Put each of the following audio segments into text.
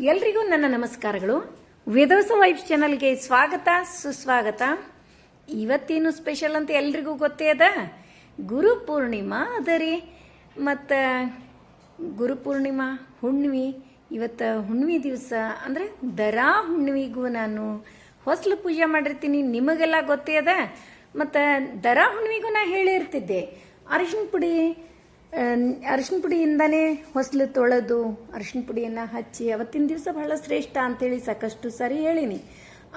ಎಲ್ರಿಗೂ ನನ್ನ ನಮಸ್ಕಾರಗಳು. ವಿಧವಸ ವೈಬ್ಸ್ ಚಾನಲ್ಗೆ ಸ್ವಾಗತ, ಸುಸ್ವಾಗತ. ಇವತ್ತೇನು ಸ್ಪೆಷಲ್ ಅಂತ ಎಲ್ರಿಗೂ ಗೊತ್ತೇ ಅದ? ಗುರು ಪೂರ್ಣಿಮಾ ಅದ ರೀ. ಮತ್ತು ಗುರು ಪೂರ್ಣಿಮಾ ಹುಣ್ಣಿಮೆ ಇವತ್ತು ಹುಣ್ಣಿಮೆ ದಿವಸ ಅಂದರೆ ದರಾ ಹುಣ್ಣಿಮೆಗೂ ನಾನು ಹೊಸಲು ಪೂಜೆ ಮಾಡಿರ್ತೀನಿ. ನಿಮಗೆಲ್ಲ ಗೊತ್ತೇ ಅದ? ಮತ್ತು ದರಾ ಹುಣ್ಣಿಮೆಗೂ ನಾ ಹೇಳಿರ್ತಿದ್ದೆ. ಅರಿಶಿನ ಪುಡಿ ಅರಿಶಿನ ಪುಡಿಯಿಂದನೇ ಹೊಸಲು ತೊಳೆದು ಅರಿಶಿನ ಪುಡಿಯನ್ನು ಹಚ್ಚಿ ಅವತ್ತಿನ ದಿವಸ ಬಹಳ ಶ್ರೇಷ್ಠ ಅಂತೇಳಿ ಸಾಕಷ್ಟು ಸರಿ ಹೇಳೀನಿ.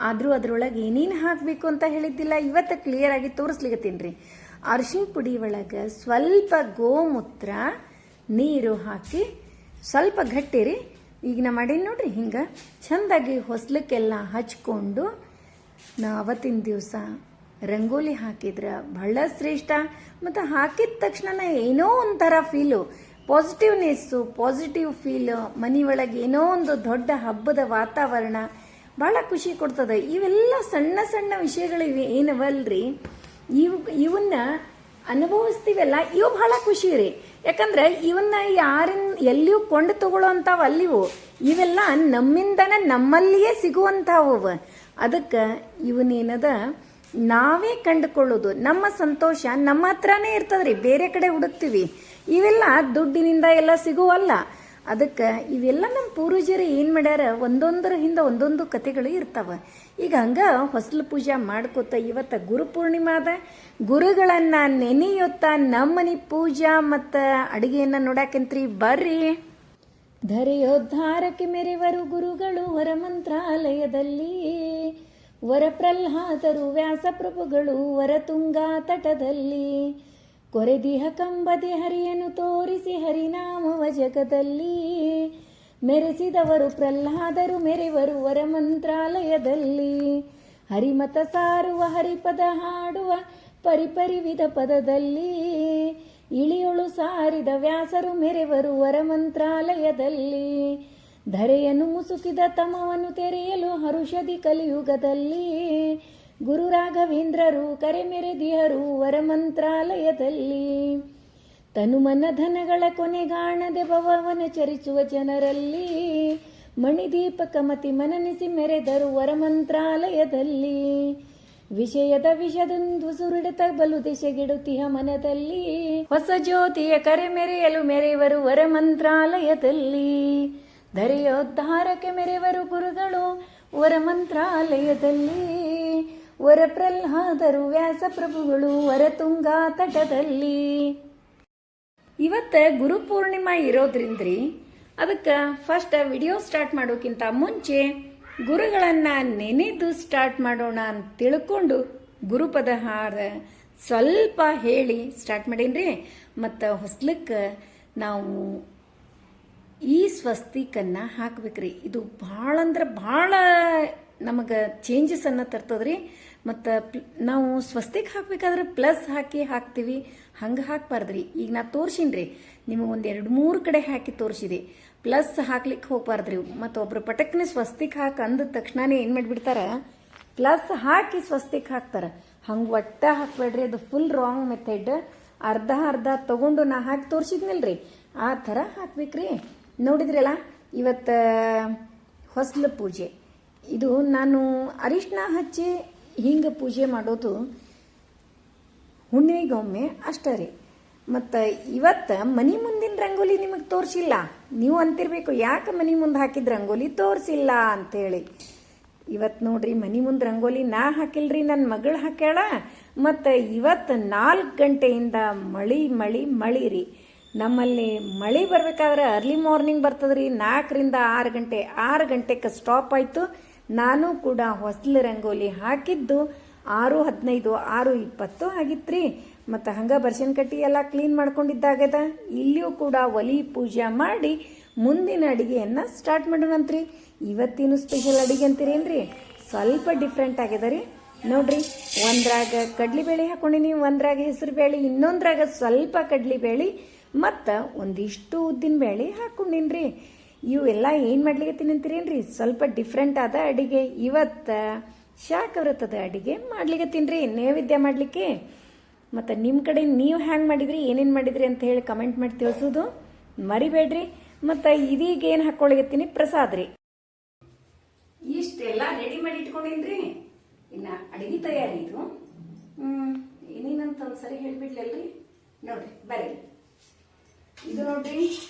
ಆದರೂ ಅದರೊಳಗೆ ಏನೇನು ಹಾಕಬೇಕು ಅಂತ ಹೇಳಿದ್ದಿಲ್ಲ, ಇವತ್ತು ಕ್ಲಿಯರ್ ಆಗಿ ತೋರಿಸ್ಲಿಕ್ಕೆ ರೀ. ಅರಿಶಿನ ಪುಡಿ ಒಳಗೆ ಸ್ವಲ್ಪ ಗೋಮೂತ್ರ, ನೀರು ಹಾಕಿ ಸ್ವಲ್ಪ ಗಟ್ಟಿರಿ ಈಗ ನಾ ಮಾಡೀನಿ ನೋಡ್ರಿ, ಹಿಂಗೆ ಚೆಂದಾಗಿ ಹೊಸ್ಲಕ್ಕೆಲ್ಲ ಹಚ್ಕೊಂಡು ನಾ ಅವತ್ತಿನ ದಿವಸ ರಂಗೋಲಿ ಹಾಕಿದ್ರೆ ಬಹಳ ಶ್ರೇಷ್ಠ. ಮತ್ತು ಹಾಕಿದ ತಕ್ಷಣ ಏನೋ ಒಂಥರ ಫೀಲು ಪಾಸಿಟಿವ್ನೆಸ್ಸು ಪಾಸಿಟಿವ್ ಫೀಲ್ ಮನೆ ಒಳಗೆ ಏನೋ ಒಂದು ದೊಡ್ಡ ಹಬ್ಬದ ವಾತಾವರಣ ಭಾಳ ಖುಷಿ ಕೊಡ್ತದೆ. ಇವೆಲ್ಲ ಸಣ್ಣ ಸಣ್ಣ ವಿಷಯಗಳಿವೆ ಏನವಲ್ರಿ? ಇವ್, ಇವನ್ನ ಅನುಭವಿಸ್ತೀವಲ್ಲ, ಇವು ಬಹಳ ಖುಷಿ ರೀ. ಯಾಕಂದ್ರೆ ಇವನ್ನ ಯಾರಿನ್, ಎಲ್ಲಿಯೂ ಕೊಂಡು ತಗೊಳ್ಳೋ ಅಲ್ಲಿವು ಇವೆಲ್ಲ ನಮ್ಮಿಂದನೇ ನಮ್ಮಲ್ಲಿಯೇ ಸಿಗುವಂಥವು ಅದಕ್ಕೆ ಇವನೇನದ ನಾವೇ ಕಂಡುಕೊಳ್ಳೋದು, ನಮ್ಮ ಸಂತೋಷ ನಮ್ಮ ಹತ್ರನೇ ಇರ್ತದ್ರಿ, ಬೇರೆ ಕಡೆ ಹುಡುಕ್ತೀವಿ. ಇವೆಲ್ಲ ದುಡ್ಡಿನಿಂದ ಎಲ್ಲ ಸಿಗುವಲ್ಲ. ಅದಕ್ಕೆ ಇವೆಲ್ಲ ನಮ್ಮ ಪೂರ್ವಜರು ಏನು ಮಾಡ್ಯಾರ? ಒಂದೊಂದರ ಹಿಂದೆ ಒಂದೊಂದು ಕಥೆಗಳು ಇರ್ತಾವೆ. ಈಗ ಹಂಗೆ ಹೊಸಲು ಪೂಜೆ ಮಾಡ್ಕೋತ ಇವತ್ತ ಗುರು ಪೂರ್ಣಿಮಾದ ಗುರುಗಳನ್ನು ನೆನೆಯುತ್ತಾ ನಮ್ಮನಿ ಪೂಜಾ ಮತ್ತು ಅಡುಗೆಯನ್ನು ನೋಡಾಕಂತ್ರಿ, ಬರ್ರಿ. ಧರೆಯೋದ್ಧಾರಕ್ಕೆ ಮೆರೆವರು ಗುರುಗಳು ಹೊರ ಮಂತ್ರಾಲಯದಲ್ಲಿ ವರ ಪ್ರಹ್ಲಾದರು ವ್ಯಾಸಪ್ರಭುಗಳು ವರತುಂಗಾ ತಟದಲ್ಲಿ. ಕೊರೆದಿಹ ಕಂಬದಿ ಹರಿಯನ್ನು ತೋರಿಸಿ ಹರಿನಾಮವ ಜಗದಲ್ಲಿ. ಮೆರೆಸಿದವರು ಪ್ರಹ್ಲಾದರು ಮೆರೆವರು ವರ ಮಂತ್ರಾಲಯದಲ್ಲಿ ಹರಿಮತ ಸಾರುವ ಹರಿಪದ ಹಾಡುವ ಪರಿಪರಿವಿಧ ಪದದಲ್ಲಿ. ಇಳಿಯೊಳು ಸಾರಿದ ವ್ಯಾಸರು ಮೆರೆವರು ವರ ಮಂತ್ರಾಲಯದಲ್ಲಿ ಧರೆಯನ್ನು ಮುಸುಕಿದ ತಮವನ್ನು ತೆರೆಯಲು ಹರುಷದಿ ಕಲಿಯುಗದಲ್ಲಿ ಗುರು ರಾಘವೇಂದ್ರರು ಕರೆ ಮೆರೆದಿಹರು ವರಮಂತ್ರಾಲಯದಲ್ಲಿ ತನುಮನ ಧನಗಳ ಕೊನೆಗಾಣದೆ ಭವವನ ಚರಿಸುವ ಜನರಲ್ಲಿ ಮಣಿದೀಪಕ ಮತಿ ಮನನಿಸಿ ಮೆರೆದರು ವರಮಂತ್ರಾಲಯದಲ್ಲಿ ವಿಷಯದ ವಿಷದೊಂದು ಸುರುಡಿತ ಬಲು ದಿಶೆಗಿಡುತ್ತಿಹ ಮನದಲ್ಲಿ ಹೊಸ ಜ್ಯೋತಿಯ ಕರೆ ಮೆರೆಯಲು ಮೆರೆಯುವರು ವರಮಂತ್ರಾಲಯದಲ್ಲಿ ಧರೆಯೋದ್ಧಾರಕ್ಕೆ ಮೆರೆವರು ಗುರುಗಳು, ವರ ಮಂತ್ರಾಲಯದಲ್ಲಿ. ವರ ಪ್ರಹ್ಲಾದರು ವ್ಯಾಸಪ್ರಭುಗಳು ವರ ತುಂಗಾ ತಟದಲ್ಲಿ. ಇವತ್ತ ಗುರು ಪೂರ್ಣಿಮಾ ಇರೋದ್ರಿಂದ್ರಿ, ಅದಕ್ಕೆ ಫಸ್ಟ್ ವಿಡಿಯೋ ಸ್ಟಾರ್ಟ್ ಮಾಡೋಕ್ಕಿಂತ ಮುಂಚೆ ಗುರುಗಳನ್ನ ನೆನೆದು ಸ್ಟಾರ್ಟ್ ಮಾಡೋಣ ಅಂತ ತಿಳ್ಕೊಂಡು ಗುರುಪದ ಹಾರ ಸ್ವಲ್ಪ ಹೇಳಿ ಸ್ಟಾರ್ಟ್ ಮಾಡೀನ್ರಿ. ಮತ್ತು ಹೊಸ್ಲಕ್ಕೆ ನಾವು ಈ ಸ್ವಸ್ತಿಕನ್ನು ಹಾಕ್ಬೇಕ್ರಿ. ಇದು ಭಾಳ ಅಂದ್ರೆ ಭಾಳ ನಮಗೆ ಚೇಂಜಸನ್ನು ತರ್ತದ್ರಿ. ಮತ್ತು ನಾವು ಸ್ವಸ್ತಿಕ್ ಹಾಕ್ಬೇಕಾದ್ರೆ ಪ್ಲಸ್ ಹಾಕಿ ಹಾಕ್ತೀವಿ. ಹಂಗೆ ಹಾಕ್ಬಾರ್ದ್ರಿ. ಈಗ ನಾ ತೋರ್ಸಿನ್ರಿ. ನಿಮಗೆ ಒಂದು ಎರಡು ಮೂರು ಕಡೆ ಹಾಕಿ ತೋರಿಸಿದೆ. ಪ್ಲಸ್ ಹಾಕ್ಲಿಕ್ಕೆ ಹೋಗ್ಬಾರ್ದ್ರಿ. ಮತ್ತು ಒಬ್ರು ಪಟಕ್ನೆ ಸ್ವಸ್ತಿಕ್ ಹಾಕಿ ಅಂದ ತಕ್ಷಣನೇ ಏನು ಮಾಡಿಬಿಡ್ತಾರ? ಪ್ಲಸ್ ಹಾಕಿ ಸ್ವಸ್ತಿಕ್ ಹಾಕ್ತಾರೆ. ಹಂಗೆ ಒಟ್ಟ ಹಾಕ್ಬೇಡ್ರಿ. ಅದು ಫುಲ್ ರಾಂಗ್ ಮೆಥಡ್ ಅರ್ಧ ಅರ್ಧ ತಗೊಂಡು ನಾ ಹಾಕಿ ತೋರಿಸಿದ್ನಲ್ರಿ. ಆ ಥರ ಹಾಕ್ಬೇಕ್ರಿ. ನೋಡಿದ್ರಲ್ಲ, ಇವತ್ತು, ಹೊಸ್ಲು ಪೂಜೆ. ಇದು ನಾನು ಅರಿಶಿನ ಹಚ್ಚಿ ಹಿಂಗೆ ಪೂಜೆ ಮಾಡೋದು ಹುಣ್ಣಿಮೆಗೊಮ್ಮೆ ಅಷ್ಟೇ ರೀ. ಮತ್ತು ಇವತ್ತು ಮನೆ ಮುಂದಿನ ರಂಗೋಲಿ ನಿಮಗೆ ತೋರಿಸಿಲ್ಲ. ನೀವು ಅಂತಿರಬೇಕು, ಯಾಕೆ ಮನೆ ಮುಂದೆ ಹಾಕಿದ ರಂಗೋಲಿ ತೋರಿಸಿಲ್ಲ ಅಂತೇಳಿ. ಇವತ್ತು ನೋಡ್ರಿ, ಮನೆ ಮುಂದೆ ರಂಗೋಲಿ ನಾ ಹಾಕಿಲ್ರಿ ನನ್ನ ಮಗಳು ಹಾಕ್ಯಾಳ. ಮತ್ತು ಇವತ್ತು ನಾಲ್ಕು ಗಂಟೆಯಿಂದ ಮಳಿ ಮಳಿ ಮಳಿ ರೀ. ನಮ್ಮಲ್ಲಿ ಮಳೆ ಬರಬೇಕಾದ್ರೆ ಅರ್ಲಿ ಮಾರ್ನಿಂಗ್ ಬರ್ತದ್ರಿ. ನಾಲ್ಕರಿಂದ ಆರು ಗಂಟೆ, ಆರು ಗಂಟೆಗೆ ಸ್ಟಾಪ್ ಆಯಿತು. ನಾನು ಕೂಡ ಹೊಸ್ಲು ರಂಗೋಲಿ ಹಾಕಿದ್ದು. ಆರು ಹದಿನೈದು, ಆರು ಇಪ್ಪತ್ತು ಆಗಿತ್ರಿ. ಮತ್ತು ಹಂಗೆ ಬರ್ಶನ್ ಕಟ್ಟಿ ಎಲ್ಲ ಕ್ಲೀನ್ ಮಾಡ್ಕೊಂಡಿದ್ದಾಗದ. ಇಲ್ಲಿಯೂ ಕೂಡ ಒಲಿ ಪೂಜೆ ಮಾಡಿ ಮುಂದಿನ ಅಡುಗೆಯನ್ನು ಸ್ಟಾರ್ಟ್ ಮಾಡೋಣಂತ್ರಿ ಇವತ್ತಿನ ಸ್ಪೆಷಲ್ ಅಡಿಗೆ ಅಂತೀರೇನ್ರಿ ಸ್ವಲ್ಪ ಡಿಫ್ರೆಂಟ್ ಆಗ್ಯದ ರೀ ನೋಡ್ರಿ, ಒಂದ್ರಾಗ ಕಡ್ಲಿಬೇಳೆ ಹಾಕೊಂಡಿನಿ, ಒಂದ್ರಾಗ ಹೆಸರು ಬೇಳೆ ಇನ್ನೊಂದ್ರಾಗ ಸ್ವಲ್ಪ ಕಡ್ಲಿಬೇಳೆ. ಮತ್ತು ಒಂದಿಷ್ಟು ಉದ್ದಿನ ಬೇಳೆ ಹಾಕ್ಕೊಂಡಿನ್ರಿ ಇವೆಲ್ಲ ಏನು ಮಾಡ್ಲಿಕ್ಕೆ ಅಂತೀರೇನ್ರಿ? ಸ್ವಲ್ಪ ಡಿಫ್ರೆಂಟ್ ಆದ ಅಡಿಗೆ. ಇವತ್ತು ಶಾಖವ್ರತದ ಅಡಿಗೆ ಮಾಡ್ಲಿಕತ್ತೀನಿ ರೀ ನೈವೇದ್ಯ ಮಾಡಲಿಕ್ಕೆ. ಮತ್ತು ನಿಮ್ಮ ಕಡೆ ನೀವು ಹ್ಯಾಂಗೆ ಮಾಡಿದ್ರಿ, ಏನೇನು ಮಾಡಿದ್ರಿ ಅಂತ ಹೇಳಿ ಕಮೆಂಟ್ ಮಾಡಿ ತಿಳಿಸೋದು ಮರಿಬೇಡ್ರಿ. ಮತ್ತು ಇದೀಗ ಏನು ಹಾಕ್ಕೊಳಗತ್ತೀನಿ ಪ್ರಸಾದ ರೀ ಇಷ್ಟೆಲ್ಲ ರೆಡಿ ಮಾಡಿ ಇಟ್ಕೊಂಡಿನ್ರಿ. ಇನ್ನು ಅಡಿಗೆ ತಯಾರಿ ಇದು. ಏನೇನಂತ ಒಂದ್ಸರಿ ಹೇಳ್ಬಿಡ್ಲಲ್ರಿ ನೋಡ್ರಿ, ಬರ್ರಿ. ಇದು ನೋಡ್ರಿ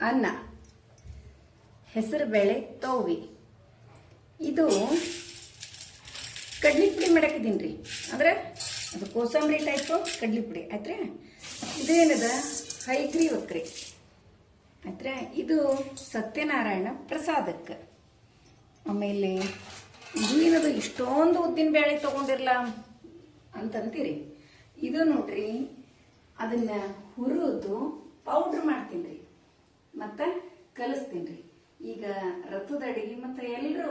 ಅನ್ನ. ಹೆಸರು ಬೇಳೆ ತೋವಿ. ಇದು ಕಡ್ಲಿ ಪುಡಿ ಮಾಡಾಕಿದ್ದೀನಿ ರೀ. ಅಂದ್ರೆ ಅದು ಕೋಸಂಬರಿ ಟೈಪು ಕಡ್ಲಿ ಪುಡಿ ಆಯ್ತ್ರಿ? ಇದೇನದ? ಹೈಗ್ರಿ ಒಕ್ರಿ. ಆಯ್ತ್ರಿ? ಇದು ಸತ್ಯನಾರಾಯಣ ಪ್ರಸಾದಕ್ಕೆ. ಆಮೇಲೆ ಏನದು ಇಷ್ಟೊಂದು ಉದ್ದಿನ ಬೇಳೆ ತಗೊಂಡಿರಲ್ಲ ಅಂತಂತೀರಿ. ಇದು ನೋಡ್ರಿ. ಅದನ್ನ ಹುರಿದು ಪೌಡ್ರ್ ಮಾಡ್ತೀನಿ ರೀ ಮತ್ತೆ ಕಲಿಸ್ತೀನಿ ರೀ ಈಗ ರಥದ ಅಡಿಗೆ ಮತ್ತೆ ಎಲ್ಲರೂ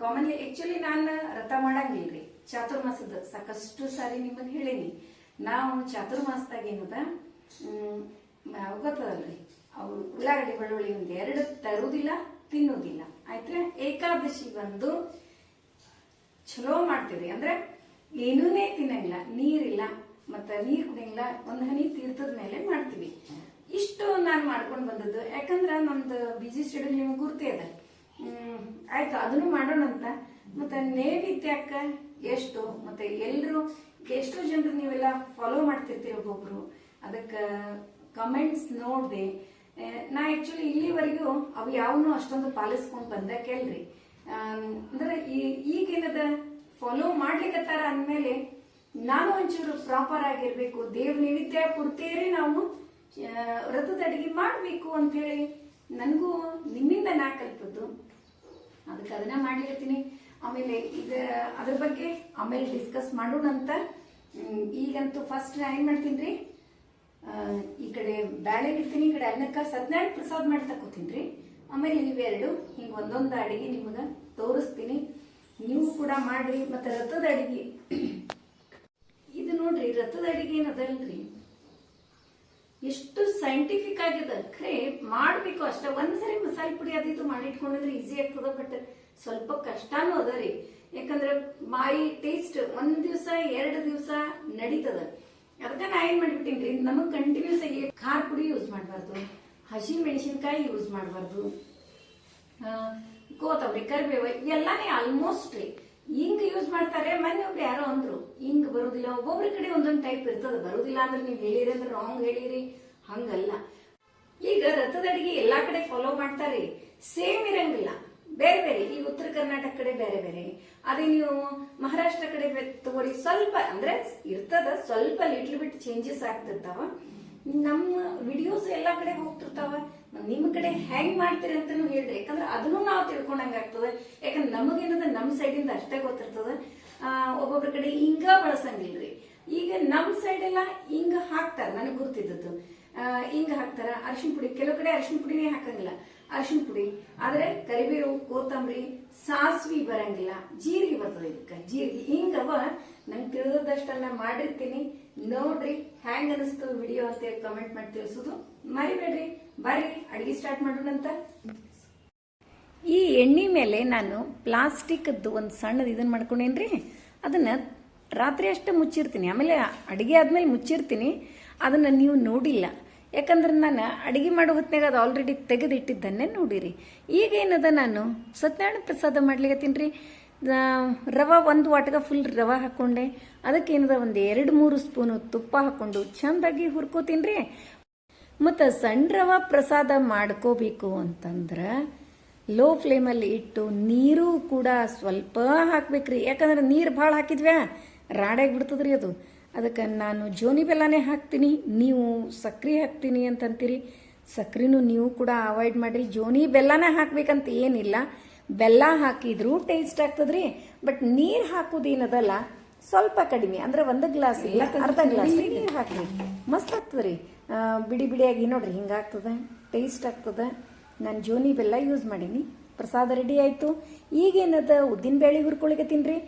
ಕಾಮನ್ಲಿ ಆಕ್ಚುಲಿ ನಾನು ರಥ ಮಾಡಂಗಿಲ್ಲ ರೀ ಚಾತುರ್ಮಾಸದ ಸಾಕಷ್ಟು ಸಾರಿ ನಿಮಗೆ ಹೇಳೀನಿ. ನಾವು ಚಾತುರ್ಮಾಸದಾಗ ಏನದ ಗೊತ್ತದಲ್ರಿ. ಅವು ಉಳ್ಳಾಗಡ್ಡಿ, ಬೆಳ್ಳುಳ್ಳಿ ಒಂದು ಎರಡು ತರುವುದಿಲ್ಲ ತಿನ್ನುವುದಿಲ್ಲ ಆಯ್ತಾ ಏಕಾದಶಿ ಬಂದು ಚಲೋ ಮಾಡ್ತೀವಿ ಅಂದ್ರೆ ಏನೂನೇ ತಿನ್ನಂಗಿಲ್ಲ. ನೀರಿಲ್ಲ. ಮತ್ತೆ ನೀರ್ ಕುಡಿಯಂಗಿಲ್ಲ ಒಂದ್ ಹನಿ ತೀರ್ಥದ ಮೇಲೆ ಮಾಡ್ತೀವಿ. ಇಷ್ಟು ನಾನು ಮಾಡ್ಕೊಂಡು ಬಂದದ್ದು. ಯಾಕಂದ್ರ ನಮ್ದು ಬಿಜಿ ಶೆಡ್ಯೂಲ್ ನಿಮ್ಗೆ ಗುರ್ತಿ ಅದ. ಆಯ್ತು, ಅದನ್ನು ಮಾಡೋಣ ಅಂತ. ಮತ್ತೆ ನೈವೇದ್ಯಕ್ಕ ಎಷ್ಟು? ಮತ್ತೆ ಎಲ್ರು, ಎಷ್ಟೋ ಜನರು ನೀವೆಲ್ಲ ಫಾಲೋ ಮಾಡ್ತಿರ್ತೀರಿ ಒಬ್ಬೊಬ್ರು. ಅದಕ್ಕೆ ಕಮೆಂಟ್ಸ್ ನೋಡಿದೆ. ನಾ ಆಕ್ಚುಲಿ ಇಲ್ಲಿವರೆಗೂ ಅವು ಯಾವನು ಅಷ್ಟೊಂದು ಪಾಲಿಸ್ಕೊಂಡ್ ಕೇಳ್ರಿ. ಅಂದ್ರೆ ಈಗೇನದ ಫಾಲೋ ಮಾಡ್ಲಿಕ್ಕತ್ತಾರ ಅಂದ್ಮೇಲೆ ನಾನು ಒಂಚೂರು ಪ್ರಾಪರ್ ಆಗಿರ್ಬೇಕು. ದೇವ್ ನೈವೇದ್ಯ ನಾವು ವ್ರತದ ಅಡಿಗೆ ಮಾಡ್ಬೇಕು ಹೇಳಿ ನನಗೂ ನಿಮ್ಮಿಂದ ನಾ ಕಲ್ತದ್ದು ಅದಕ್ಕೆ ಅದನ್ನ ಮಾಡಿರ್ತೀನಿ. ಆಮೇಲೆ ಇದ, ಅದ್ರ ಬಗ್ಗೆ ಆಮೇಲೆ ಡಿಸ್ಕಸ್ ಮಾಡೋಣ ಅಂತ. ಈಗಂತೂ ಫಸ್ಟ್ ನಾ ಏನ್ ಮಾಡ್ತೀನಿ ರೀ? ಈ ಕಡೆ ಬ್ಯಾಳೆ ಇಡ್ತೀನಿ ಈ ಕಡೆ ಅನ್ನಕ್ಕ ಸತ್ಯನಾರಾಯಣ ಪ್ರಸಾದ್ ಮಾಡಿ ತಕೋತೀನಿ ರೀ. ಆಮೇಲೆ ನೀವೆರಡು ಹಿಂಗ ಒಂದೊಂದು ಅಡಿಗೆ ನಿಮಗ ತೋರಿಸ್ತೀನಿ. ನೀವು ಕೂಡ ಮಾಡ್ರಿ. ಮತ್ತೆ ರಥದ ಅಡಿಗೆ ನೋಡ್ರಿ, ರಥದ ಅಡಿಗೆ ಏನದಲ್ರಿ? ಎಷ್ಟು ಸೈಂಟಿಫಿಕ್ ಆಗಿದೆ. ಖರೆ, ಮಾಡ್ಬೇಕು ಅಷ್ಟ. ಒಂದ್ಸರಿ ಮಸಾಲೆ ಪುಡಿ ಅದಿತ್ತು ಮಾಡಿ ಮಾಡಿಟ್ಕೊಂಡಿದ್ರೆ ಈಸಿ ಆಗ್ತದ ಬಟ್ ಸ್ವಲ್ಪ ಕಷ್ಟನೂ ಅದ ರೀ. ಯಾಕಂದ್ರೆ ಬಾಯಿ ಟೇಸ್ಟ್ ಒಂದ್ ದಿವಸ, ಎರಡು ದಿವಸ ನಡೀತದ. ಅದಕ್ಕೆ ನಾ ಏನ್ ಮಾಡ್ಬಿಟ್ಟಿನ್ರಿ ನಮಗ್ ಕಂಟಿನ್ಯೂಸ್ ಆಗಿ ಖಾರ ಪುಡಿ ಯೂಸ್ ಮಾಡಬಾರ್ದು. ಹಸಿ ಮೆಣಸಿನ್ಕಾಯಿ ಯೂಸ್ ಮಾಡಬಾರ್ದು. ಕೋತಂಬರಿ ಕರಿಬೇವು, ಎಲ್ಲಾನೇ ಆಲ್ಮೋಸ್ಟ್ ರೀ. ಹಿಂಗ್ ಯೂಸ್ ಮಾಡ್ತಾರೆ ಮೊನ್ನೆ ಒಬ್ರು ಯಾರೋ ಅಂದ್ರು. ಹಿಂಗ್ ಬರುದಿಲ್ಲ. ಒಬ್ಬೊಬ್ರ ಕಡೆ ಒಂದೊಂದ್ ಟೈಪ್ ಇರ್ತದ. ಬರುದಿಲ್ಲ ಅಂದ್ರೆ ನೀವ್ ಹೇಳಿರಿ ಅಂದ್ರೆ ರಾಂಗ್ ಹೇಳಿರಿ. ಹಂಗಲ್ಲ. ಈಗ ರಥದ ಅಡಿಗೆ ಎಲ್ಲಾ ಕಡೆ ಫಾಲೋ ಮಾಡ್ತಾರೆ. ಸೇಮ್ ಇರಂಗಿಲ್ಲ. ಬೇರೆ ಬೇರೆ. ಈ ಉತ್ತರ ಕರ್ನಾಟಕ ಕಡೆ ಬೇರೆ ಬೇರೆ. ಅದೇ ನೀವು ಮಹಾರಾಷ್ಟ್ರ ಕಡೆ ತಗೋರಿ ಸ್ವಲ್ಪ ಅಂದ್ರೆ ಇರ್ತದ. ಸ್ವಲ್ಪ ಲಿಟ್ಲ್ ಬಿಟ್ ಚೇಂಜಸ್ ಆಗ್ತಿರ್ತಾವ. ನಮ್ಮ ವಿಡಿಯೋಸ್ ಎಲ್ಲಾ ಕಡೆ ಹೋಗ್ತಿರ್ತಾವ. ನಿಮ್ ಕಡೆ ಹೆಂಗ್ ಮಾಡ್ತೀರಿ ಅಂತಾನು ಹೇಳ್ರಿ. ಯಾಕಂದ್ರೆ ಅದನ್ನು ನಾವು ತಿಳ್ಕೊಂಡಂಗ ಆಗ್ತದೆ. ಯಾಕಂದ್ರೆ ನಮಗೇನದ ನಮ್ ಸೈಡಿಂದ ಅಷ್ಟೇ ಗೊತ್ತಿರ್ತದ. ಆ, ಒಬ್ಬೊಬ್ರ ಕಡೆ ಹಿಂಗ ಬಳಸಂಗಿಲ್ರಿ. ಈಗ ನಮ್ ಸೈಡ್ ಎಲ್ಲ ಹಿಂಗ ಹಾಕ್ತಾರ ನನಗೆ ಗೊತ್ತಿದ್ದದ್ದು ಹಿಂಗ ಹಾಕ್ತಾರ ಅರಿಶಿನ ಪುಡಿ. ಕೆಲವು ಕಡೆ ಅರಿಶಿನ ಪುಡಿನೇ ಹಾಕಂಗಿಲ್ಲ. ಅರಿಶಿನ ಪುಡಿ. ಆದ್ರೆ ಕರಿಬೇವು ಕೊತ್ತಂಬರಿ ಸಾಸ್ವಿ ಬರಂಗಿಲ್ಲ. ಜೀರಿಗೆ ಬರ್ತದೆ ಇದಕ್ಕೆ. ಜೀರಿಗೆ. ಹಿಂಗವ ನಂಗೆ ತಿಳಿದಷ್ಟನ್ನ ಮಾಡಿರ್ತೀನಿ. ನೋಡ್ರಿ ಹ್ಯಾಂಗ್ ಅನಿಸ್ತು ವಿಡಿಯೋ ಅಂತ ಕಮೆಂಟ್ ಮಾಡಿ ತಿಳಿಸೋದು ಮರಿಬೇಡ್ರಿ. ಬರ್ರಿ ಅಡಿಗೆ ಸ್ಟಾರ್ಟ್ ಮಾಡೋಣ ಅಂತ ಈ ಎಣ್ಣೆ ಮೇಲೆ ನಾನು ಪ್ಲಾಸ್ಟಿಕ್ದು ಒಂದು ಸಣ್ಣದು ಇದನ್ನ ಮಾಡ್ಕೊಂಡೇನ್ರಿ? ಅದನ್ನ ರಾತ್ರಿ ಅಷ್ಟೇ ಮುಚ್ಚಿರ್ತೀನಿ. ಆಮೇಲೆ ಅಡುಗೆ ಆದ್ಮೇಲೆ ಮುಚ್ಚಿರ್ತೀನಿ. ಅದನ್ನ ನೀವು ನೋಡಿಲ್ಲ. ಯಾಕಂದ್ರೆ ನಾನು ಅಡುಗೆ ಮಾಡೋ ಹೊತ್ತಿನಾಗ ಅದು ಆಲ್ರೆಡಿ ತೆಗೆದಿಟ್ಟಿದ್ದನ್ನೇ ನೋಡಿರಿ. ಈಗ ಏನದ ನಾನು? ಸತ್ಯನಾರಾಯಣ ಪ್ರಸಾದ ಮಾಡ್ಲಿಕ್ಕೆ ರೀ. ರವೆ ಒಂದು ವಾಟಗ ಫುಲ್ ರವೆ ಹಾಕ್ಕೊಂಡೆ ಅದಕ್ಕೆ ಏನದ ಒಂದು ಎರಡು ಮೂರು ಸ್ಪೂನು ತುಪ್ಪ ಹಾಕ್ಕೊಂಡು ಚಂದಾಗಿ ಹುರ್ಕೋತೀನಿ ರೀ. ಮತ್ತು ಸಣ್ಣ ರವ ಪ್ರಸಾದ ಮಾಡ್ಕೋಬೇಕು ಅಂತಂದ್ರೆ ಲೋ ಫ್ಲೇಮಲ್ಲಿ ಇಟ್ಟು ನೀರು ಕೂಡ ಸ್ವಲ್ಪ ಹಾಕ್ಬೇಕ್ರಿ. ಯಾಕಂದ್ರೆ ನೀರು ಭಾಳ ಹಾಕಿದ್ವ್ಯಾ? ರಾಡಾಗಿ ಬಿಡ್ತದ್ರಿ ಅದು. ಅದಕ್ಕೆ ನಾನು ಜೋನಿ ಬೆಲ್ಲನೇ ಹಾಕ್ತೀನಿ. ನೀವು ಸಕ್ರೆ ಹಾಕ್ತೀನಿ ಅಂತಂತೀರಿ. ಸಕ್ರಿನೂ ನೀವು ಕೂಡ ಅವಾಯ್ಡ್ ಮಾಡಿರಿ. ಜೋನಿ ಬೆಲ್ಲನೇ ಹಾಕ್ಬೇಕಂತ ಏನಿಲ್ಲ. ಬೆಲ್ಲ ಹಾಕಿದ್ರೂ ಟೇಸ್ಟ್ ಆಗ್ತದ್ರಿ. ಬಟ್ ನೀರು ಹಾಕೋದೇನದಲ್ಲ ಸ್ವಲ್ಪ ಕಡಿಮೆ. ಅಂದ್ರೆ ಒಂದು ಗ್ಲಾಸ್ ಅರ್ಧ ಗ್ಲಾಸ್ ನೀರು ಹಾಕ್ರಿ. ಮಸ್ತ್ ಆಗ್ತದ್ರಿ. ಬಿಡಿ ಬಿಡಿಯಾಗಿ ನೋಡ್ರಿ ಹಿಂಗಾಗ್ತದ. ಟೇಸ್ಟ್ ಆಗ್ತದ. ನಾನು ಜೋನಿ ಬೆಲ್ಲ ಯೂಸ್ ಮಾಡೀನಿ. ಪ್ರಸಾದ ರೆಡಿ ಆಯಿತು. ಈಗೇನದ ಉದ್ದಿನ ಬೇಳೆ ತಿನ್ರಿ.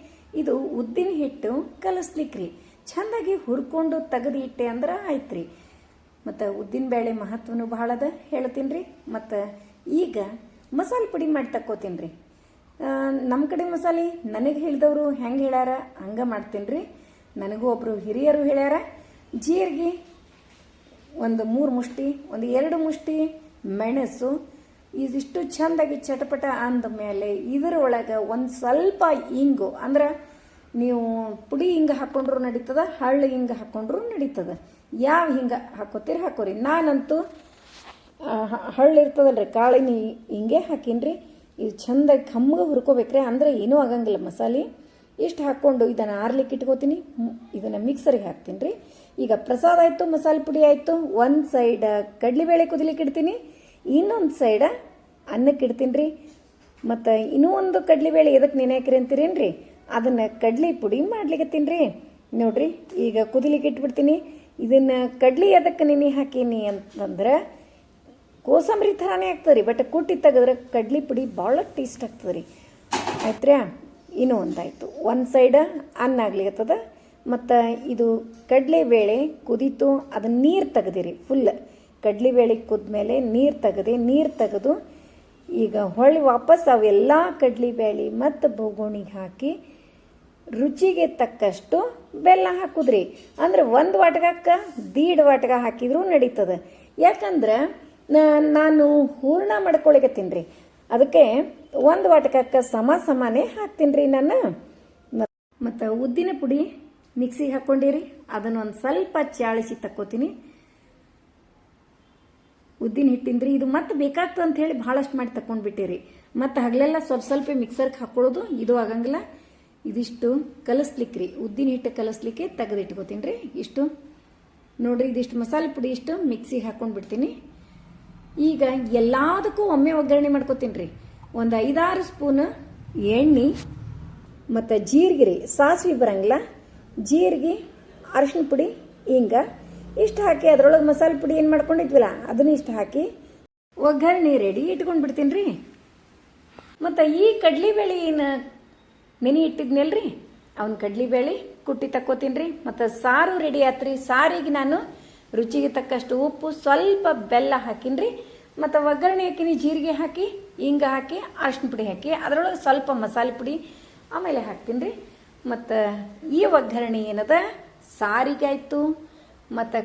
ಇದು ಉದ್ದಿನ ಹಿಟ್ಟು ಕಲಸ್ಲಿಕ್ರಿ. ಚಂದಾಗಿ ಹುರ್ಕೊಂಡು ತೆಗೆದು ಇಟ್ಟೆ ಅಂದ್ರೆ ಆಯ್ತ್ರಿ. ಮತ್ತು ಉದ್ದಿನ ಬೇಳೆ ಮಹತ್ವನೂ ಭಾಳ ಅದ ಹೇಳ್ತೀನಿ ರೀ ಮತ್ತು ಈಗ ಮಸಾಲೆ ಪುಡಿ ಮಾಡಿ ತಕ್ಕೋತೀನಿ ರೀ ನಮ್ಮ ಕಡೆ ಮಸಾಲೆ ನನಗೆ ಹೇಳಿದವರು ಹೆಂಗೆ ಹೇಳ್ಯಾರ ಹಂಗೆ ಮಾಡ್ತೀನಿ ರೀ ನನಗೂ ಒಬ್ಬರು ಹಿರಿಯರು ಹೇಳ್ಯಾರ, ಜೀರಿಗೆ ಒಂದು ಮೂರು ಮುಷ್ಟಿ, ಒಂದು ಎರಡು ಮುಷ್ಟಿ, ಮೆಣಸು ಇದಿಷ್ಟು ಚಂದಾಗಿ ಚಟಪಟ ಅಂದ ಮೇಲೆ ಇದರೊಳಗೆ ಒಂದು ಸ್ವಲ್ಪ ಇಂಗು, ಅಂದ್ರೆ ನೀವು ಪುಡಿ ಹಿಂಗೆ ಹಾಕೊಂಡ್ರು ನಡೀತದ, ಹಳ್ಳಿ ಹಿಂಗೆ ಹಾಕೊಂಡ್ರು ನಡೀತದ. ಯಾವ ಹಿಂಗೆ ಹಾಕೋತೀರಿ ಹಾಕೋರಿ. ನಾನಂತೂ ಹಳ್ಳಿ ಇರ್ತದಲ್ರಿ, ಕಾಳಿನ ಹಿಂಗೆ ಹಾಕೀನಿ ಇದು ಚಂದಾಗಿ ಕಮ್ಮಗೆ ಹುರ್ಕೋಬೇಕ್ರಿ, ಅಂದ್ರೆ ಏನೂ ಆಗಂಗಿಲ್ಲ ಮಸಾಲೆ. ಇಷ್ಟು ಹಾಕ್ಕೊಂಡು ಇದನ್ನು ಆರ್ಲಿಕ್ಕೆ ಇಟ್ಕೋತೀನಿ ಇದನ್ನು ಮಿಕ್ಸರಿಗೆ ಹಾಕ್ತೀನಿ ರೀ ಈಗ ಪ್ರಸಾದ ಆಯಿತು, ಮಸಾಲೆ ಪುಡಿ ಆಯಿತು, ಒಂದು ಸೈಡ್ ಕಡಲೆಬೇಳೆ ಕುದಿಲಿಕ್ಕೆ ಇಡ್ತೀನಿ. ಇನ್ನೊಂದು ಸೈಡ ಅನ್ನಕ್ಕೆ ಇಡ್ತೀನಿ ರೀ ಮತ್ತು ಇನ್ನೂ ಒಂದು ಕಡಲೆಬೇಳೆ ಎದಕ್ಕೆ ನೆನೆ ಹಾಕಿರಿ ಅಂತೀರೇನ್ರಿ? ಅದನ್ನು ಕಡ್ಲಿ ಪುಡಿ ಮಾಡ್ಲಿಕ್ಕೆ ರೀ ನೋಡ್ರಿ, ಈಗ ಕುದಿಲಿಕ್ಕೆ ಇಟ್ಬಿಡ್ತೀನಿ. ಇದನ್ನು ಕಡ್ಲಿ ಎದಕ್ಕೆ ನೆನೆ ಹಾಕೀನಿ ಅಂತಂದ್ರೆ ಕೋಸಂಬರಿ ಥರನೇ ಆಗ್ತದೆ ರೀ ಬಟ್ ಕುಟ್ಟಿ ತೆಗೆದ್ರೆ ಕಡ್ಲಿ ಪುಡಿ ಭಾಳ ಟೇಸ್ಟ್ ಆಗ್ತದೆ ರೀ ಆಯ್ತ್ರಾ ಇನ್ನೂ ಒಂದಾಯಿತು. ಒಂದು ಸೈಡ ಅನ್ನ ಆಗ್ಲಿಕತ್ತದ ಮತ್ತು ಇದು ಕಡಲೆಬೇಳೆ ಕುದೀತು, ಅದನ್ನು ನೀರು ತೆಗೆದಿರಿ ಫುಲ್ ಕಡಲೆಬೇಳೆ ಕುದ್ಮೇಲೆ ನೀರು ತೆಗೆದೆ, ನೀರು ತೆಗೆದು ಈಗ ಹೊಳ್ಳಿ ವಾಪಸ್ ಅವೆಲ್ಲ ಕಡಲೆಬೇಳೆ ಮತ್ತು ಬೋಗುಣಿಗೆ ಹಾಕಿ ರುಚಿಗೆ ತಕ್ಕಷ್ಟು ಬೆಲ್ಲ ಹಾಕುದ್ರಿ. ಅಂದ್ರೆ ಒಂದು ವಾಟ್ಗಕ್ಕೆ ದೀಡ್ ವಾಟ್ಗ ಹಾಕಿದ್ರೂ ನಡೀತದೆ. ಯಾಕಂದ್ರೆ ನಾನು ಹೂರ್ಣ ಮಾಡ್ಕೊಳಿಕತ್ತೀನಿ ರೀ. ಅದಕ್ಕೆ ಒಂದು ವಾಟಕಕ್ಕೆ ಸಮ ಸಮಾನೇ ಹಾಕ್ತೀನಿ ರೀ ನಾನು. ಮತ್ತು ಉದ್ದಿನ ಪುಡಿ ಮಿಕ್ಸಿಗೆ ಹಾಕ್ಕೊಂಡಿರಿ ಅದನ್ನು ಒಂದು ಸ್ವಲ್ಪ ಚಾಳಿಸಿ ತಕ್ಕೋತೀನಿ. ಉದ್ದಿನ ಹಿಟ್ಟಿಂದ್ರಿ. ಇದು ಮತ್ತೆ ಬೇಕಾಗ್ತದೆ ಅಂತ ಹೇಳಿ ಭಾಳಷ್ಟು ಮಾಡಿ ತಕೊಂಡ್ಬಿಟ್ಟಿರಿ ಮತ್ತು ಹಗಲೆಲ್ಲ ಸ್ವಲ್ಪ ಸ್ವಲ್ಪ ಮಿಕ್ಸರ್ಗೆ ಹಾಕೊಳ್ಳೋದು ಇದು ಆಗಂಗಿಲ್ಲ. ಇದಿಷ್ಟು ಕಲಿಸ್ಲಿಕ್ಕೆ ರೀ ಉದ್ದಿನ ಹಿಟ್ಟು ಕಲಿಸ್ಲಿಕ್ಕೆ ತೆಗೆದಿಟ್ಕೋತೀನಿ ರೀ ಇಷ್ಟು ನೋಡ್ರಿ, ಇದಿಷ್ಟು ಮಸಾಲೆ ಪುಡಿ ಇಷ್ಟು ಮಿಕ್ಸಿಗೆ ಹಾಕೊಂಡು ಬಿಡ್ತೀನಿ ಈಗ ಎಲ್ಲದಕ್ಕೂ ಒಮ್ಮೆ ಒಗ್ಗರಣೆ ಮಾಡ್ಕೋತೀನಿ ರೀ ಒಂದು ಐದಾರು ಸ್ಪೂನ್ ಎಣ್ಣೆ ಮತ್ತು ಜೀರಿಗೆ ರೀ. ಸಾಸಿವೆ ಬರಂಗಿಲ್ಲ. ಜೀರಿಗೆ ಅರಶಿನ ಪುಡಿ, ಹಿಂಗ. ಇಷ್ಟು ಹಾಕಿ ಅದರೊಳಗೆ ಮಸಾಲೆ ಪುಡಿ ಏನು ಮಾಡ್ಕೊಂಡಿದ್ವಲ್ಲ, ಅದನ್ನ ಇಷ್ಟು ಹಾಕಿ ಒಗ್ಗರಣೆ ರೆಡಿ ಇಟ್ಕೊಂಡು ಬಿಡ್ತೀನಿ ರೀ ಮತ್ತು ಈ ಕಡ್ಲಿಬೇಳೆ ಏನು ನೆನೆ ಇಟ್ಟಿದ್ನಲ್ರಿ? ಅವ್ನ ಕಡ್ಲಿಬೇಳೆ ಕುಟ್ಟಿ ತಕ್ಕೋತೀನಿ ರೀ ಮತ್ತು ಸಾರು ರೆಡಿ ಆತ್ರಿ. ಸಾರಿಗೆ ನಾನು ರುಚಿಗೆ ತಕ್ಕಷ್ಟು ಉಪ್ಪು, ಸ್ವಲ್ಪ ಬೆಲ್ಲ ಹಾಕಿನಿ ರೀ ಮತ್ತು ಒಗ್ಗರಣೆ ಹಾಕಿನಿ, ಜೀರಿಗೆ ಹಾಕಿ ಹಿಂಗ ಹಾಕಿ ಅರ್ಶಿನ ಪುಡಿ ಹಾಕಿ, ಅದರೊಳಗೆ ಸ್ವಲ್ಪ ಮಸಾಲೆ ಪುಡಿ ಆಮೇಲೆ ಹಾಕ್ತೀನಿ ರೀ ಮತ್ತು ಈ ಒಗ್ಗರಣೆ ಏನದ? ಸಾರಿಗಾಯ್ತು ಮತ್ತು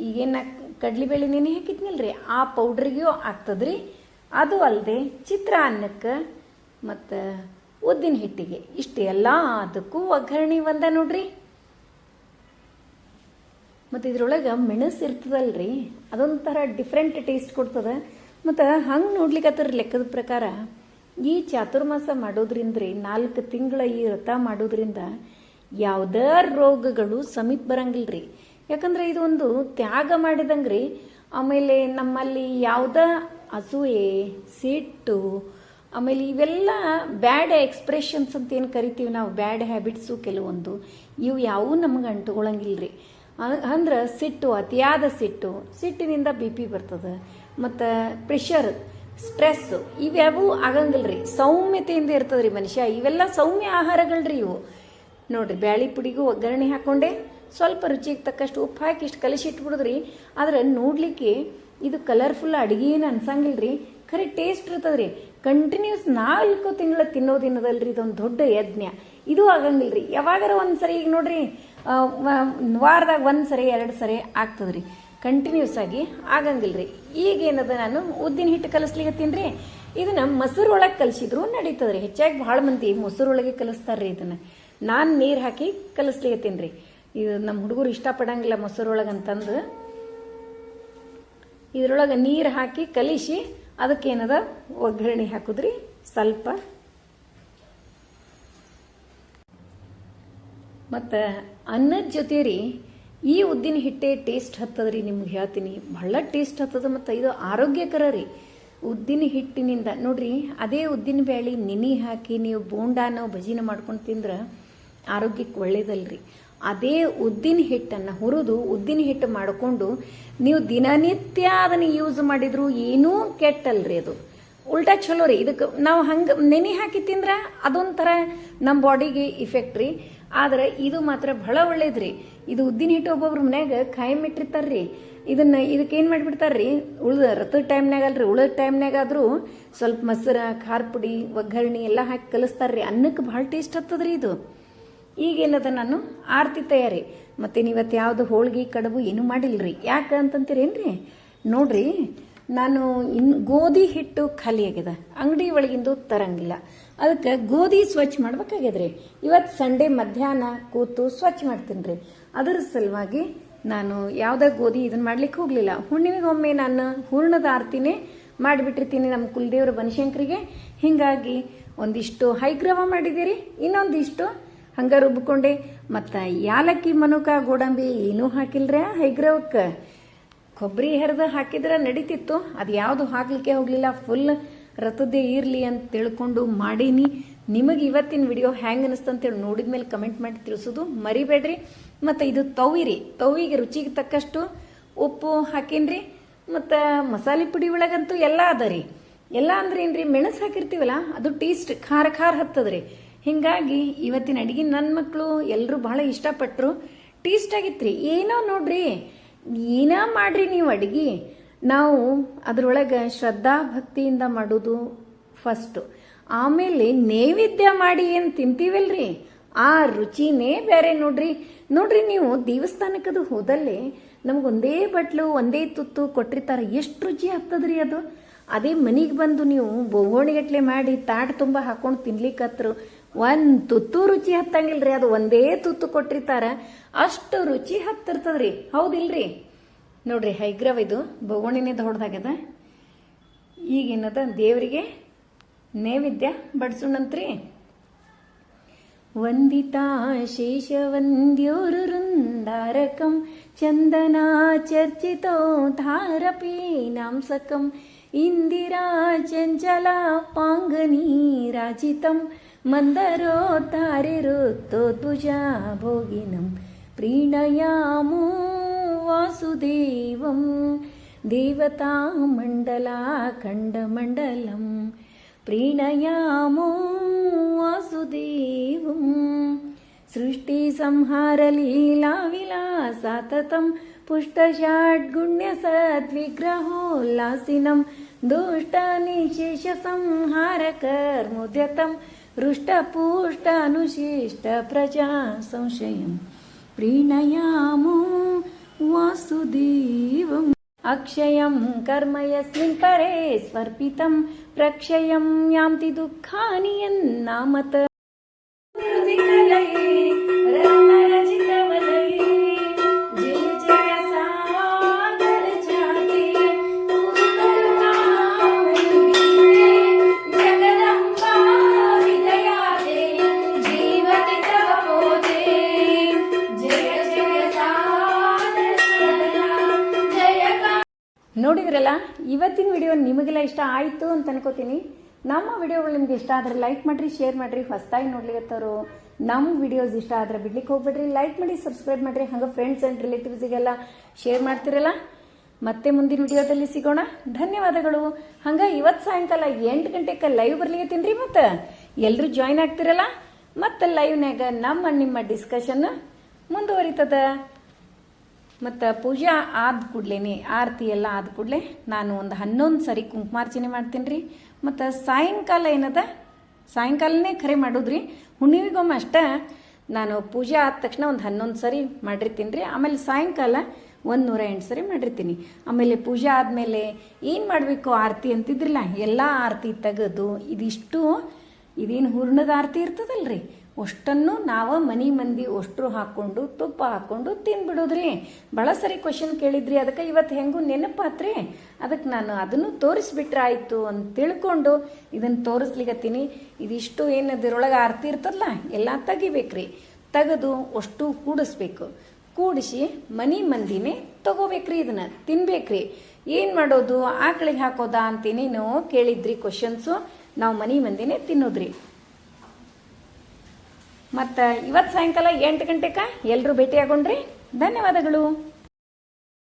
ಈಗೇನು ಕಡ್ಲಿಬೇಳೆ ನೆನೆ ಹಾಕಿದ್ನಲ್ರಿ? ಆ ಪೌಡ್ರಿಗೂ ಆಗ್ತದ್ರಿ. ಅದು ಅಲ್ಲದೆ ಚಿತ್ರಾನ್ನಕ್ಕೆ ಮತ್ತು ಉದ್ದಿನ ಹಿಟ್ಟಿಗೆ. ಇಷ್ಟೆಲ್ಲ ಅದಕ್ಕೂ ಒಗ್ಗರಣೆ ಒಂದ ನೋಡ್ರಿ. ಮತ್ತು ಇದ್ರೊಳಗೆ ಮೆಣಸು ಇರ್ತದಲ್ರಿ. ಅದೊಂಥರ ಡಿಫ್ರೆಂಟ್ ಟೇಸ್ಟ್ ಕೊಡ್ತದೆ. ಮತ್ತು ಹಂಗೆ ನೋಡ್ಲಿಕ್ಕತ್ತರ ಲೆಕ್ಕದ ಪ್ರಕಾರ ಈ ಚಾತುರ್ಮಾಸ ಮಾಡೋದ್ರಿಂದ ರೀ ನಾಲ್ಕು ತಿಂಗಳ ಈ ವ್ರತ ಮಾಡೋದ್ರಿಂದ ಯಾವುದೇ ರೋಗಗಳು ಸಮೀಪ ಬರಂಗಿಲ್ಲ ರೀ ಯಾಕಂದ್ರೆ ಇದೊಂದು ತ್ಯಾಗ ಮಾಡಿದಂಗ್ರಿ. ಆಮೇಲೆ ನಮ್ಮಲ್ಲಿ ಯಾವುದ ಅಸೂಯೆ, ಸಿಟ್ಟು, ಆಮೇಲೆ ಇವೆಲ್ಲ ಬ್ಯಾಡ್ ಎಕ್ಸ್ಪ್ರೆಷನ್ಸ್ ಅಂತ ಏನು ಕರಿತೀವಿ ನಾವು, ಬ್ಯಾಡ್ ಹ್ಯಾಬಿಟ್ಸು ಕೆಲವೊಂದು. ಇವು ಯಾವೂ ನಮಗೆ ರೀ ಅಂದ್ರೆ ಸಿಟ್ಟು, ಅತಿಯಾದ ಸಿಟ್ಟು, ಸಿಟ್ಟಿನಿಂದ ಬಿ ಪಿ ಬರ್ತದೆ, ಮತ್ತು ಪ್ರೆಷರ್, ಸ್ಟ್ರೆಸ್ ಇವ್ಯಾವೂ ಆಗಂಗಿಲ್ಲ ರೀ ಸೌಮ್ಯತೆಯಿಂದ ಇರ್ತದ್ರಿ ಮನುಷ್ಯ. ಇವೆಲ್ಲ ಸೌಮ್ಯ ಆಹಾರಗಳ್ರಿ ಇವು. ನೋಡ್ರಿ, ಬ್ಯಾಳಿ ಪುಡಿಗೂ ಒಗ್ಗರಣೆ ಹಾಕೊಂಡೆ ಸ್ವಲ್ಪ ರುಚಿಗೆ ತಕ್ಕಷ್ಟು ಉಪ್ಪು ಹಾಕಿ ಇಷ್ಟು ಕಲಿಸಿ ಇಟ್ಬಿಡುದ್ರಿ ಆದ್ರೆ ನೋಡಲಿಕ್ಕೆ ಇದು ಕಲರ್ಫುಲ್ ಅಡುಗೆ ಏನು ಅನ್ಸಂಗಿಲ್ಲ ರೀ ಖರೆ ಟೇಸ್ಟ್ ಇರ್ತದೆ ರೀ ಕಂಟಿನ್ಯೂಸ್ ನಾಲ್ಕು ತಿಂಗಳ ರೀ ಇದೊಂದು ದೊಡ್ಡ ಯಜ್ಞ. ಇದು ಆಗಂಗಿಲ್ಲ ರೀ ಯಾವಾಗಾರ ಒಂದು ಸರಿ ಈಗ ನೋಡ್ರಿ ವಾರದಾಗ ಒಂದು ಸರಿ, ಎರಡು ಸರಿ ಆಗ್ತದ್ರಿ. ಕಂಟಿನ್ಯೂಸ್ ಆಗಿ ಆಗಂಗಿಲ್ಲ ರೀ ಈಗೇನದ ನಾನು ಉದ್ದಿನ ಹಿಟ್ಟು ಕಲಿಸ್ಲಿಕ್ಕೆ ರೀ. ಇದನ್ನ ಮೊಸರು ಒಳಗೆ ಕಲಿಸಿದ್ರು ನಡೀತದ್ರಿ. ಹೆಚ್ಚಾಗಿ ಭಾಳ ಮಂದಿ ಮೊಸರೊಳಗೆ ಕಲಿಸ್ತಾರ್ರಿ ಇದನ್ನ. ನಾನು ನೀರು ಹಾಕಿ ಕಲಿಸ್ಲಿಕ್ಕೆ ರೀ. ಇದು ನಮ್ಮ ಹುಡುಗರು ಇಷ್ಟಪಡಂಗಿಲ್ಲ ಮೊಸರೊಳಗೆ ಅಂತಂದು. ಇದ್ರೊಳಗೆ ನೀರು ಹಾಕಿ ಕಲಿಸಿ ಅದಕ್ಕೇನದ ಒಗ್ಗರಣೆ ಹಾಕಿದ್ರಿ? ಸ್ವಲ್ಪ. ಮತ್ತು ಅನ್ನದ ಜೊತೆ ರೀ ಈ ಉದ್ದಿನ ಹಿಟ್ಟೆ ಟೇಸ್ಟ್ ಹತ್ತದ್ರಿ ನಿಮ್ಗೆ ಹೇಳ್ತೀನಿ. ಭಾಳ ಟೇಸ್ಟ್ ಹತ್ತದ ಮತ್ತು ಇದು ಆರೋಗ್ಯಕರ ರೀ ಉದ್ದಿನ ಹಿಟ್ಟಿನಿಂದ ನೋಡ್ರಿ, ಅದೇ ಉದ್ದಿನ ಬೇಳೆ ನೆನೆ ಹಾಕಿ ನೀವು ಬೋಂಡಾನ ಭಜಿನ ಮಾಡ್ಕೊಂಡು ತಿಂದ್ರೆ ಆರೋಗ್ಯಕ್ಕೆ ಒಳ್ಳೇದಲ್ರಿ. ಅದೇ ಉದ್ದಿನ ಹಿಟ್ಟನ್ನು ಹುರಿದು ಉದ್ದಿನ ಹಿಟ್ಟು ಮಾಡಿಕೊಂಡು ನೀವು ದಿನನಿತ್ಯ ಅದನ್ನು ಯೂಸ್ ಮಾಡಿದ್ರು ಏನೂ ಕೆಟ್ಟಲ್ರಿ ಅದು. ಉಲ್ಟಾ ಚಲೋ ರೀ. ಇದಕ್ಕೆ ನಾವು ಹಂಗೆ ನೆನೆ ಹಾಕಿ ತಿಂದ್ರೆ ಅದೊಂಥರ ನಮ್ಮ ಬಾಡಿಗೆ ಇಫೆಕ್ಟ್ ರೀ. ಆದ್ರೆ ಇದು ಮಾತ್ರ ಬಹಳ ರೀ ಇದು ಉದ್ದಿನ ಹಿಟ್ಟು ಒಬ್ಬೊಬ್ರ ಮನ್ಯಾಗ ಕಾಯಂ ಇಟ್ಟಿರ್ತಾರ್ರಿ. ಇದನ್ನ ಇದಕ್ಕೆ ಏನು ಮಾಡಿಬಿಡ್ತಾರ್ರಿ? ಉಳ್ದ ರಥದ ಟೈಮ್ನಾಗ ಅಲ್ರಿ. ಉಳದ ಟೈಮ್ನಾಗ ಆದರೂ ಸ್ವಲ್ಪ ಮೊಸರ ಖಾರ ಪುಡಿ ಒಗ್ಗರಣೆ ಎಲ್ಲ ಹಾಕಿ ಕಲಿಸ್ತಾರ್ರಿ. ಅನ್ನಕ್ಕೆ ಭಾಳ ಟೇಸ್ಟ್ ಹತ್ತದ್ರಿ ಇದು. ಈಗೇನದ ನಾನು? ಆರತಿ ತಯಾರಿ. ಮತ್ತೆ ಇವತ್ತು ಯಾವುದು ಹೋಳಿಗೆ, ಕಡುಬು ಏನೂ ಮಾಡಿಲ್ಲರಿ ಯಾಕೆ ಅಂತಂತೀರೇನ್ರಿ? ನೋಡ್ರಿ, ನಾನು ಇನ್ನು ಗೋಧಿ ಹಿಟ್ಟು ಖಾಲಿ ಆಗ್ಯದ. ಅಂಗಡಿ ಒಳಗಿಂದು ತರಂಗಿಲ್ಲ. ಅದಕ್ಕೆ ಗೋಧಿ ಸ್ವಚ್ಛ ಮಾಡ್ಬೇಕಾಗ್ಯದ್ರಿ. ಇವತ್ತು ಸಂಡೇ ಮಧ್ಯಾಹ್ನ ಕೂತು ಸ್ವಚ್ಛ ಮಾಡ್ತೀನಿ ರೀ ಅದರ ಸಲುವಾಗಿ ನಾನು ಯಾವುದೇ ಗೋಧಿ ಇದನ್ನ ಮಾಡ್ಲಿಕ್ಕೆ ಹೋಗಲಿಲ್ಲ. ಹುಣ್ಣಿಮೆಗೊಮ್ಮೆ ನಾನು ಹೂರ್ಣದ ಆರ್ತಿನೇ ಮಾಡಿಬಿಟ್ಟಿರ್ತೀನಿ ನಮ್ಮ ಕುಲದೇವ್ರ ಬನಶಂಕರಿಗೆ. ಹಿಂಗಾಗಿ ಒಂದಿಷ್ಟು ಹೈಗ್ರವ ಮಾಡಿದ್ದೀರಿ, ಇನ್ನೊಂದಿಷ್ಟು ಹಂಗ ರುಬ್ಕೊಂಡೆ ಮತ್ತು ಯಾಲಕ್ಕಿ, ಮನುಕ, ಗೋಡಂಬಿ ಏನೂ ಹಾಕಿಲ್ರ ಹೈಗ್ರವಕ್ಕೆ. ಕೊಬ್ಬರಿ ಹೆರೆದು ಹಾಕಿದ್ರೆ ನಡೀತಿತ್ತು. ಅದು ಯಾವುದು ಹಾಕ್ಲಿಕ್ಕೆ ಹೋಗಲಿಲ್ಲ. ಫುಲ್ ರಥದ್ದೇ ಇರಲಿ ಅಂತ ತಿಳ್ಕೊಂಡು ಮಾಡೀನಿ. ನಿಮಗೆ ಇವತ್ತಿನ ವಿಡಿಯೋ ಹ್ಯಾಂಗ್ ಅನಿಸ್ತು ಅಂತೇಳಿ ನೋಡಿದ ಮೇಲೆ ಕಮೆಂಟ್ ಮಾಡಿ ತಿಳಿಸೋದು ಮರಿಬೇಡ್ರಿ. ಮತ್ತು ಇದು ತವಿರಿ ತವಿಗೆ ರುಚಿಗೆ ತಕ್ಕಷ್ಟು ಉಪ್ಪು ಹಾಕೀನ್ರಿ. ಮತ್ತು ಮಸಾಲೆ ಪುಡಿ ಒಳಗಂತೂ ಎಲ್ಲ ಅದ ರೀ. ಎಲ್ಲ ಅಂದ್ರೆ ರೀ ಮೆಣಸು ಹಾಕಿರ್ತೀವಲ್ಲ, ಅದು ಟೇಸ್ಟ್ ಖಾರ ಖಾರ ಹತ್ತದ್ರಿ. ಹಿಂಗಾಗಿ ಇವತ್ತಿನ ಅಡುಗೆ ನನ್ನ ಮಕ್ಕಳು ಎಲ್ಲರೂ ಬಹಳ ಇಷ್ಟಪಟ್ಟರು ಟೇಸ್ಟ್ ಆಗಿತ್ರಿ. ಏನೋ ನೋಡ್ರಿ. ಏನೋ ಮಾಡ್ರಿ ನೀವು ಅಡುಗೆ. ನಾವು ಅದರೊಳಗೆ ಶ್ರದ್ಧಾ ಭಕ್ತಿಯಿಂದ ಮಾಡೋದು ಫಸ್ಟು ಆಮೇಲೆ ನೈವೇದ್ಯ ಮಾಡಿ ಏನು ತಿಂತೀವಲ್ರಿ? ಆ ರುಚಿನೇ ಬೇರೆ ನೋಡ್ರಿ. ನೋಡ್ರಿ ನೀವು ದೇವಸ್ಥಾನಕ್ಕದು ಹೋದಲ್ಲಿ ನಮ್ಗೆ ಒಂದೇ ಬಟ್ಲು, ಒಂದೇ ತುತ್ತು ಕೊಟ್ಟಿರ್ತಾರೆ. ಎಷ್ಟು ರುಚಿ ಆಗ್ತದ್ರಿ ಅದು? ಅದೇ ಮನೆಗೆ ಬಂದು ನೀವು ಬೊಗೋಣಿಗಟ್ಲೆ ಮಾಡಿ ತಾಟ್ ತುಂಬ ಹಾಕೊಂಡು ತಿನ್ಲಿಕ್ಕತ್ರು ಒಂದು ತುತ್ತು ರುಚಿ ಹತ್ತಂಗಿಲ್ರಿ, ಅದು ಒಂದೇ ತುತ್ತು ಕೊಟ್ಟಿರ್ತಾರ. ಅಷ್ಟು ರುಚಿ ಹತ್ತಿರ್ತದ್ರಿ. ಹೌದಿಲ್ರಿ? ನೋಡ್ರಿ, ಹೈಗ್ರವ್ ಇದು ಬೊಗೋಣಿನೇ ದೊಡ್ಡದಾಗ್ಯದ. ಈಗೇನದ ದೇವರಿಗೆ ನೈವೇದ್ಯ ಬಡಿಸೋಣಂತ್ರಿ. ವಂದಿತಾ ಶೇಷವಂದ್ಯೋರು ವೃಂದಾರಕಂ, ಚಂದನಾ ಚರ್ಚಿತೋ ನಾಂಸಕಂ ಇಂದಿರಾ ಚಂಚಲ ಪಾಂಗನಿ मन्दरोद्धारिरुतोपुजा भोगिनं। प्रीणयामो वासुदेवं। देवतामण्डलाखण्डमण्डलं प्रीणयामो वासुदेवं। सृष्टिसंहारलीलाविलासततं। पुष्टषाड्गुण्यसद्विग्रहोल्लासिनं। दुष्टनिशेषसंहारकर्मदतम् हृष्टपुष्टानुशिष्टप्रजा संशयं प्रीणयामो वासुदेवम् अक्षयं कर्म यस्मिन् परे स्वर्पितं प्रक्षयं यान्ति दुःखानि यन्नामत ನಿಮಗೆಲ್ಲ ಇಷ್ಟ ಆಯಿತು ಅಂತ ಅನ್ಕೋತೀನಿ. ನಮ್ಮ ವಿಡಿಯೋಗಳು ನಿಮ್ಗೆ ಇಷ್ಟ ಆದರೆ ಲೈಕ್ ಮಾಡಿರಿ ಶೇರ್ ಮಾಡಿರಿ ಹೊಸದಾಗಿ ನೋಡ್ಲಿಕ್ಕತ್ತವರು ನಮ್ಮ ವಿಡಿಯೋಸ್ ಇಷ್ಟ ಆದರೆ ಬಿಡ್ಲಿಕ್ಕೆ ಹೋಗ್ಬೇಡ್ರಿ. ಲೈಕ್ ಮಾಡಿ ಸಬ್ಸ್ಕ್ರೈಬ್ ಮಾಡಿರಿ. ಹಂಗೆ ಫ್ರೆಂಡ್ಸ್ ಆ್ಯಂಡ್ ರಿಲೇಟಿವ್ಸಿಗೆಲ್ಲ ಶೇರ್ ಮಾಡ್ತಿರಲ್ಲ. ಮತ್ತೆ ಮುಂದಿನ ವಿಡಿಯೋದಲ್ಲಿ ಸಿಗೋಣ. ಧನ್ಯವಾದಗಳು. ಹಂಗೆ ಇವತ್ತು ಸಾಯಂಕಾಲ ಎಂಟು ಗಂಟೆಗೆ ಲೈವ್ ಬರ್ಲಿಕ್ಕೆ ತಿನ್ರಿ ಮತ್ತೆ? ಎಲ್ಲರೂ ಜಾಯ್ನ್ ಆಗ್ತಿರಲ್ಲ? ಮತ್ತೆ ಲೈವ್ನಾಗ ನಮ್ಮ ನಿಮ್ಮ ಡಿಸ್ಕಷನ್ ಮುಂದುವರಿತದ. ಮತ್ತು ಪೂಜಾ ಆದ ಕೂಡಲೇ ಆರತಿ ಎಲ್ಲ ಆದ ಕೂಡಲೇ ನಾನು ಒಂದು ಹನ್ನೊಂದು ಸರಿ ಕುಂಕುಮಾರ್ಚನೆ ಮಾಡ್ತೀನಿ ರೀ ಮತ್ತು ಸಾಯಂಕಾಲ ಏನದ? ಸಾಯಂಕಾಲನೇ ಖರೆ ಮಾಡೋದ್ರಿ. ಹುಣ್ಣಿಮೆಗೊಮ್ಮೆ ಅಷ್ಟ ನಾನು ಪೂಜೆ ಆದ ತಕ್ಷಣ ಒಂದು ಹನ್ನೊಂದು ಸರಿ ಮಾಡಿರ್ತೀನಿ ರೀ ಆಮೇಲೆ ಸಾಯಂಕಾಲ ಒಂದು ನೂರ ಎಂಟು ಸರಿ ಮಾಡಿರ್ತೀನಿ. ಆಮೇಲೆ ಪೂಜೆ ಆದಮೇಲೆ ಏನು ಮಾಡಬೇಕು ಆರತಿ ಅಂತಿದ್ರಲ್ಲ, ಎಲ್ಲ ಆರತಿ ತೆಗೆದು ಇದಿಷ್ಟು, ಇದೇನು ಹೂರ್ಣದ ಆರತಿ ಇರ್ತದಲ್ರಿ? ಅಷ್ಟನ್ನು ನಾವು ಮನಿ ಮಂದಿ ಅಷ್ಟರು ಹಾಕೊಂಡು ತುಪ್ಪ ಹಾಕೊಂಡು ತಿನ್ಬಿಡೋದ್ರಿ. ಭಾಳ ಸರಿ ಕ್ವಶನ್ ಕೇಳಿದ್ರಿ. ಅದಕ್ಕೆ ಇವತ್ತು ಹೆಂಗೂ ನೆನಪಾತ್ರಿ? ಅದಕ್ಕೆ ನಾನು ಅದನ್ನು ತೋರಿಸ್ಬಿಟ್ರೆ ಆಯಿತು ಅಂತ ತಿಳ್ಕೊಂಡು ಇದನ್ನು ತೋರಿಸ್ಲಿಕತ್ತೀನಿ. ಇದಿಷ್ಟು ಏನು ಇದರೊಳಗೆ ಆರತಿ ಇರ್ತದಲ್ಲ ಎಲ್ಲ ತೆಗಿಬೇಕ್ರಿ. ತೆಗೆದು ಅಷ್ಟು ಕೂಡಿಸ್ಬೇಕು. ಕೂಡಿಸಿ ಮನಿ ಮಂದಿನೇ ತಗೋಬೇಕ್ರಿ ಇದನ್ನ. ತಿನ್ಬೇಕ್ರಿ. ಏನು ಮಾಡೋದು? ಆಕಳಿಗೆ ಹಾಕೋದಾ ಅಂತೇನೇನೋ ಕೇಳಿದ್ರಿ ಕ್ವಶನ್ಸು ನಾವು ಮನಿ ಮಂದಿನೇ ತಿನ್ನೋದ್ರಿ. ಮತ್ತು ಇವತ್ತು ಸಾಯಂಕಾಲ ಎಂಟು ಗಂಟೆಗೆ ಎಲ್ಲರೂ ಭೇಟಿಯಾಗೊಂಡ್ರಿ ಧನ್ಯವಾದಗಳು.